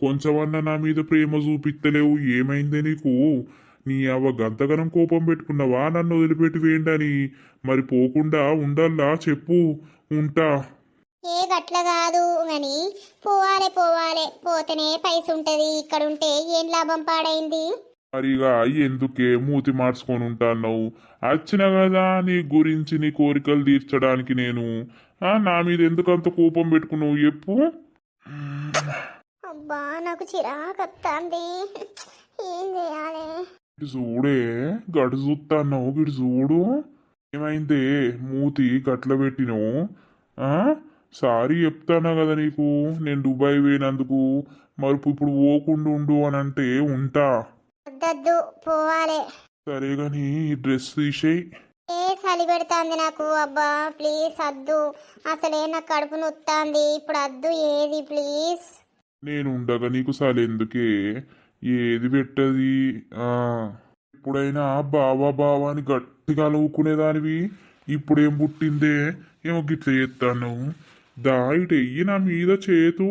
కొంచెమన్నా నా మీద ప్రేమ చూపిత్తలేవు ఏమైందే నీకు? నీ అవ్వ గంతగనం కోపం పెట్టుకున్నావా? నన్ను వదిలిపెట్టి వేయండని. మరి పోకుండా ఉండాలా చెప్పు ఉంటా. ఏ గట్ల కాదు అని పోవాలే పోవాలే. పోతేనే పైస ఉంటది ఇక్కడ ఉంటే ఏం లాభం పాడైంది? మరిగా ఎందుకే మూతి మార్చుకొని ఉంటాన్నావు? వచ్చిన కదా నీ గురించి నీ కోరికలు తీర్చడానికి నేను. నా మీద ఎందుకంత కోపం పెట్టుకున్నావు? చెప్పు. అబ్బా నాకు చిరాకు వస్తుంది ఏం చేయాలి? ఇటు చూడే గడు చూస్తాన్నావు ఇటు చూడు. ఏమైందే? మూతి గట్ల పెట్టినావు? సారీ చెప్తానా కదా నీకు? నేను దుబాయ్ పోయినందుకు. మరి ఇప్పుడు పోకుండా ఉండు అని అంటే ఉంటా. వద్దద్దు పోవాలే. సరే గాని ఈ డ్రెస్ తీసేయి. ఏ చలి పెడుతుంది నాకు అబ్బా ప్లీజ్ అద్దు. అసలే నాకు కడుపు నొత్తాంది. ఇప్పుడు అద్దు ఏది ప్లీజ్? నేను ఉండగా నీకు ఎందుకే? ఏది పెట్టది? ఎప్పుడైనా బావా బావా అని గట్టిగా నవ్వుకునేదానివి. ఇప్పుడేం పుట్టిందే? ఏమో గిట్ల చేస్తాను దాయిటెయ్యి నా మీద చేతు.